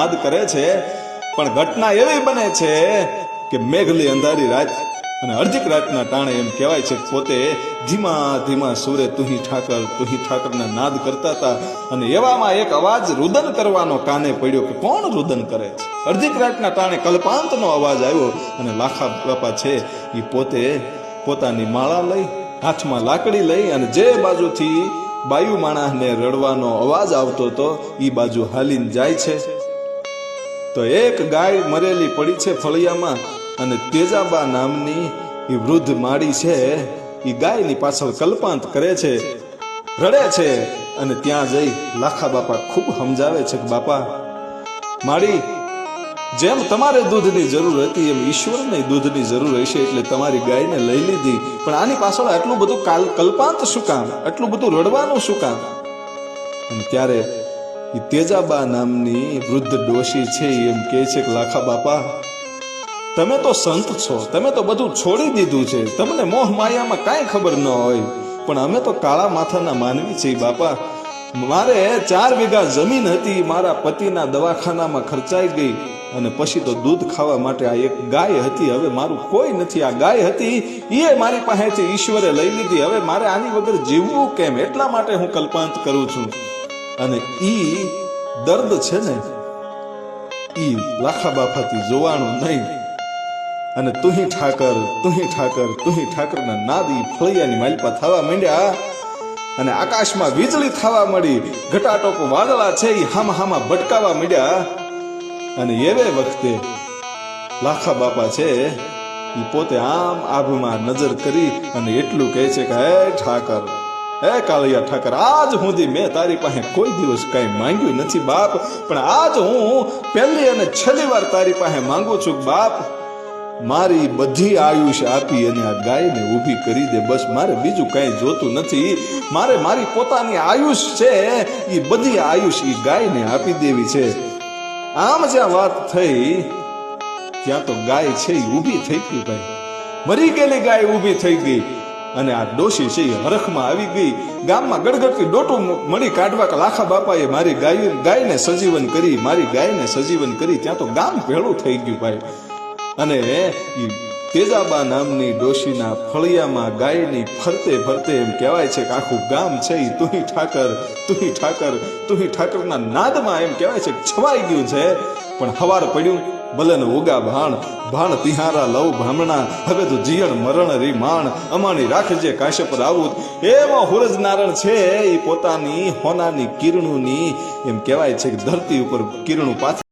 નાદ કરે છે, પણ ઘટના એવી બને છે કે મેઘલી અંધારી રાત અને અર્ધિક રાતના ટાણે એમ કહેવાય છે પોતે ધીમા ધીમા સૂરે તુહી ઠાકર, તુહી ઠાકરના નાદ કરતા હતા અને એવામાં એક અવાજ રુદન કરવાનો કાને પડ્યો કે કોણ રુદન કરે છે? અર્ધિક રાતના ટાણે કલ્પાંતનો અવાજ આવ્યો અને લાખા બાપા છે એ પોતે પોતાની માળા લઈ, હાથમાં લાકડી લઈ અને જે બાજુથી બાયુ માણસને રડવાનો અવાજ આવતો હતો એ બાજુ હાલીને જાય છે. તો એક ગાય મરેલી પડી છે ફળિયામાં અને તેજાબા નામની એ વૃદ્ધ માળી છે એ ગાયની પાછળ કલ્પાંત કરે છે, રડે છે અને ત્યાં જઈ લાખા બાપા ખૂબ સમજાવે છે કે બાપા માળી જેમ તમારે દૂધની જરૂર હતી એમ ઈશ્વરને દૂધની જરૂર હશે એટલે તમારી ગાયને લઈ લીધી. પણ આની પાછળ આટલું બધું કાલ કલ્પાંત શું કામ? આટલું બધું રડવાનું શું કામ? અને ત્યારે તેજાબા નામની વૃદ્ધ ડોશી છે એમ કહે છે લાખા બાપા, તમે તો સંત છો, તમે તો બધું છોડી દીધું છે. તમને મોહ માયામાં કાંઈ ખબર ન હોય. પણ અમે તો કાળા માથાના માનવી છીએ બાપા. મારે ચાર વીઘા જમીન હતી મારા પતિના દવાખાનામાં ખર્ચાઈ ગઈ. અને પછી તો દૂધ ખાવા માટે આ એક ગાય હતી, હવે મારું કોઈ નથી. આ ગાય હતી એ મારી પાસેથી ઈશ્વરે લઈ લીધી. હવે મારે આની વગર જીવવું કેમ? એટલા માટે હું કલ્પાંત કરું છું. અને ઈ દર્દ છે ને, ઈ લાખા બાફાથી જોવાનું નહીં. અને તુહી ઠાકર તુહી ઠાકર, તુહી ઠાકરના નાદી ફળિયાની માલપા થવા માંડ્યા અને આકાશમાં વીજળી થવા મળી ઘટાટોપ વાદળા છે એ હામા હામા ભટકાવા માંડ્યા. અને એવે વખતે લાખા બાપા છે એ પોતે આમ આભમાં નજર કરી અને એટલું કહે છે કે, હે ઠાકર હે કાળિયા ઠાકર, આજ સુધી મેં તારી પાસે કોઈ દિવસ કઈ માંગ્યું નથી બાપ, પણ આજ હું પહેલી અને છેલ્લી વાર તારી પાસે માંગુ છું બાપ. મારી બધી આયુષ આપી અને આ ગાયને ઊભી કરી દે, બસ મારે બીજું કાંઈ જોતું નથી. મારે મારી પોતાની આયુષ છે એ બધી આયુષ એ ગાયને આપી દેવી છે. આમ જ્યાં વાત થઈ, ત્યાં તો ગાય છે એ ઊભી થઈ ગઈ ભાઈ. મરી ગયેલી ગાય ઊભી થઈ ગઈ. અને આ ડોશી છે હરખમાં આવી ગઈ. ગામમાં ગડગડતી ડોટું મળી કાઢવા લાખા બાપાએ મારી ગાય, ગાયને સજીવન કરી, મારી ગાયને સજીવન કરી, ત્યાં તો ગામ ભેળું થઈ ગયું ભાઈ. અને એ તેજાબા નામની ડોશીના ફળિયામાં ગાયની ફરતે ફરતે એમ કહેવાય છે કે આખું ગામ છે એ તુહી ઠાકર તુહી ઠાકર, તુહી ઠાકરના નાદમાં એમ કહેવાય છે છવાઈ ગયું છે. પણ હવાર પડ્યું ભલે ઉગા ભાણ ભાણ તિહારા લવ ભામણા હવે તો જીયણ મરણ રી માણ અમાણી રાખજે કાશ્યપ આવું એમાં હુરજ નારણ છે એ પોતાની હોનાની કિરણોની, એમ કહેવાય છે કે ધરતી ઉપર કિરણું પાથરી